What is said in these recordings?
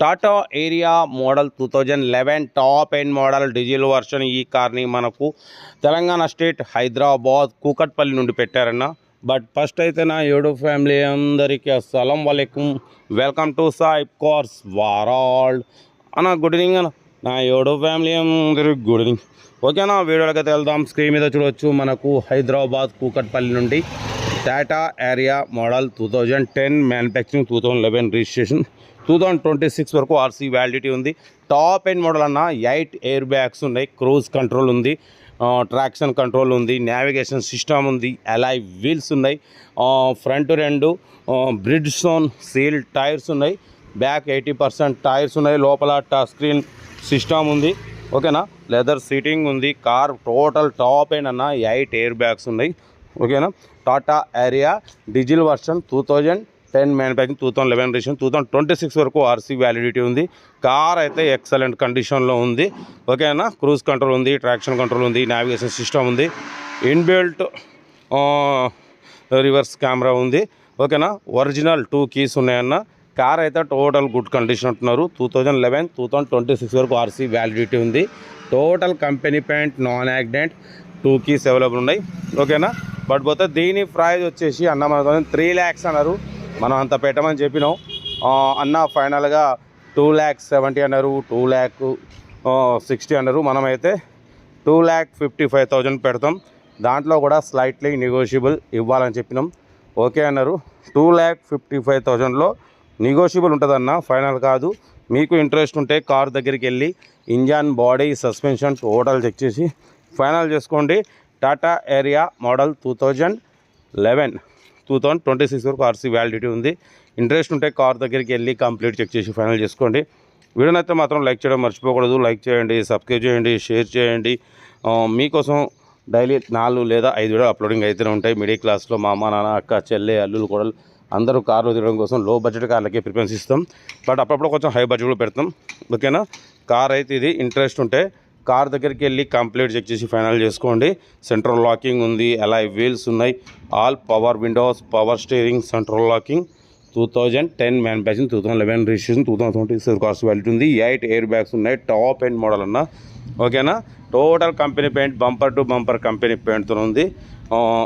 Tata Aria model two thousand eleven top end model diesel version ఈ కార్ని మనకు Telangana state Hyderabad Kukatpally నుండి పెట్టారన్న. బట్ ఫస్ట్ అయితే నా ఏడు ఫ్యామిలీ అందరికీ అస్సలం వాళ్ళకం welcome to Saib cars world అన్న గుడ్ ఈవినింగ్ అన్న. నా ఏడు ఫ్యామిలీ అందరికి గుడ్ ఈవినింగ్. ఓకేనా వీడియోలకి అయితే వెళ్దాం. స్క్రీన్ మీద చూడవచ్చు మనకు హైదరాబాద్ కూకట్పల్లి నుండి. Tata Aria model two thousand ten manufacturing two thousand eleven registration two thousand twenty six వరకు ఆర్సీ వ్యాలిడిటీ ఉంది. టాప్ ఎండ్ మోడల్ అన్న ఎయిట్ ఎయిర్ బ్యాగ్స్ ఉన్నాయి. క్రూజ్ కంట్రోల్ ఉంది. ట్రాక్షన్ కంట్రోల్ ఉంది. నావిగేషన్ సిస్టమ్ ఉంది. అలాయ్ వీల్స్ ఉన్నాయి. Front రెండు Bridgestone seal tyres ఉన్నాయి. బ్యాక్ ఎయిటీ పర్సెంట్ టైర్స్ ఉన్నాయి. లోపల టచ్ స్క్రీన్ సిస్టమ్ ఉంది. ఓకేనా లెదర్ సీటింగ్ ఉంది. కార్ టోటల్ టాప్ అండ్ అన్న ఎయిట్ ఎయిర్ బ్యాగ్స్ ఉన్నాయి. ఓకేనా? Tata Aria diesel version two thousand ten manufacturing two thousand eleven registration two thousand twenty six వరకు RC validity ఉంది. కార్ అయితే excellent కండిషన్లో ఉంది. ఓకేనా? క్రూజ్ కంట్రోల్ ఉంది ట్రాక్షన్ కంట్రోల్ ఉంది నావిగేషన్ సిస్టమ్ ఉంది. ఇన్బిల్ట్ రివర్స్ కెమెరా ఉంది. ఓకేనా? ఒరిజినల్ టూ కీస్ ఉన్నాయన్న. కార్ అయితే టోటల్ గుడ్ కండిషన్ అంటున్నారు. Two thousand eleven two thousand twenty six వరకు ఆర్సీ వ్యాలిడిటీ ఉంది. Total company paint non accident two keys available ఉన్నాయి. ఓకేనా? బట్ పోతే దీని ప్రైజ్ వచ్చేసి అన్న మన త్రీ ల్యాక్స్ అన్నారు. మనం అంత పెట్టమని చెప్పినాం. అన్న ఫైనల్గా టూ ల్యాక్స్ సెవెంటీ అన్నారు టూ ల్యాక్ సిక్స్టీ అన్నారు. మనమైతే two lakh fifty five thousand పెడతాం. దాంట్లో కూడా స్లైట్లీ నెగోషియబుల్ ఇవ్వాలని చెప్పినాం. ఓకే అన్నారు. టూ ల్యాక్ ఫిఫ్టీ ఫైవ్ థౌజండ్లో నెగోషియబుల్ ఉంటుందన్న ఫైనల్ కాదు. మీకు ఇంట్రెస్ట్ ఉంటే కార్ దగ్గరికి వెళ్ళి engine body suspension total check చేసి ఫైనల్ చేసుకోండి. Tata Aria model two thousand eleven two thousand twenty six వరకు ఆర్సీ వ్యాలిడిటీ ఉంది. ఇంట్రెస్ట్ ఉంటే కార్ దగ్గరికి వెళ్ళి కంప్లీట్ చెక్ చేసి ఫైనల్ చేసుకోండి. వీడియోనైతే మాత్రం లైక్ చేయడం మర్చిపోకూడదు. లైక్ చేయండి సబ్స్క్రైబ్ చేయండి షేర్ చేయండి. మీకోసం డైలీ నాలుగు లేదా ఐదు వీడియో అప్లోడింగ్ అయితేనే ఉంటాయి. మిడిల్ క్లాస్లో మా అమ్మ నాన్న అక్క చెల్లె అల్లులు కూడా అందరూ కార్లు తిరగడం కోసం లో బడ్జెట్ కార్లకే ప్రిఫరెన్స్ ఇస్తాం. బట్ అప్పుడప్పుడు కొంచెం హై బడ్జెట్ కూడా పెడతాం. ఓకేనా కార్ అయితే ఇది. ఇంట్రెస్ట్ ఉంటే కార్ దగ్గరికి వెళ్ళి కంప్లీట్ చెక్ చేసి ఫైనల్ చేసుకోండి. సెంట్రల్ లాకింగ్ ఉంది. అలా వీల్స్ ఉన్నాయి? All power windows power steering central locking. Two thousand ten manufacturing two thousand eleven registration two thousand twenty six cost validity ఉంది. ఎయిట్ ఎయిర్ బ్యాగ్స్ ఉన్నాయి. Top and model అన్న. ఓకేనా? Total company paint bumper to bumper company పెయింట్తో ఉంది.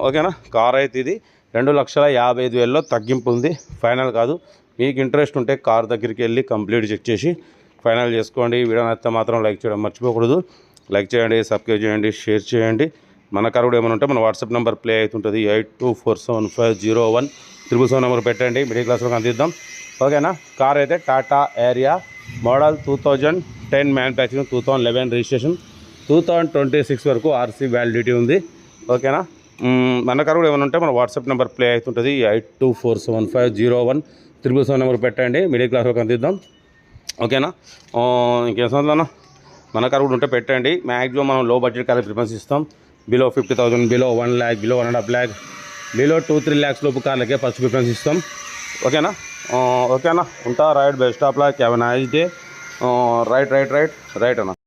ఓకేనా? Car అయితే ఇది. రెండు లక్షల యాభై ఐదు వేలలో తగ్గింపు ఉంది. ఫైనల్ కాదు. మీకు ఇంట్రెస్ట్ ఉంటే కార్ దగ్గరికి వెళ్ళి కంప్లీట్ చెక్ చేసి ఫైనల్ చేసుకోండి. వీడియో నచ్చితే మాత్రం లైక్ చేయడం మర్చిపోకూడదు. లైక్ చేయండి సబ్స్క్రైబ్ చేయండి షేర్ చేయండి. మన కార్ ఏమైనా ఉంటే మన వాట్సాప్ నెంబర్ ప్లే అవుతుంటుంది. Eight two four seven five zero one triple seven number పెట్టండి. మిడిల్ క్లాస్లో అందిద్దాం. ఓకేనా? కార్ అయితే Tata Aria model two thousand ten manufacturing two thousand eleven registration two thousand twenty six వరకు ఆర్సీ వ్యాలిడిటీ ఉంది. ఓకేనా? మన కార్ కూడా ఏమైనా ఉంటే మన వాట్సాప్ నెంబర్ ప్లే అవుతుంటుంది. Eight two four seven five zero one triple seven number పెట్టండి. మిడిల్ క్లాస్లో అందిద్దాం. ఓకేనా? ఇంకేం సంగతులన్నా మన కారు కూడా ఉంటే పెట్టండి. మ్యాక్సిమం మనం లో బడ్జెట్ కార్ ప్రిఫరెన్స్ ఇస్తాం. Below fifty thousand below one lakh below one and half lakh below two three lakhs లోపు కార్లకే ఫస్ట్ ప్రిఫరెన్స్ ఇస్తాం. ఓకేనా? ఓకేనా? ఉంటా right best of luck have nice day right right right right అన్న.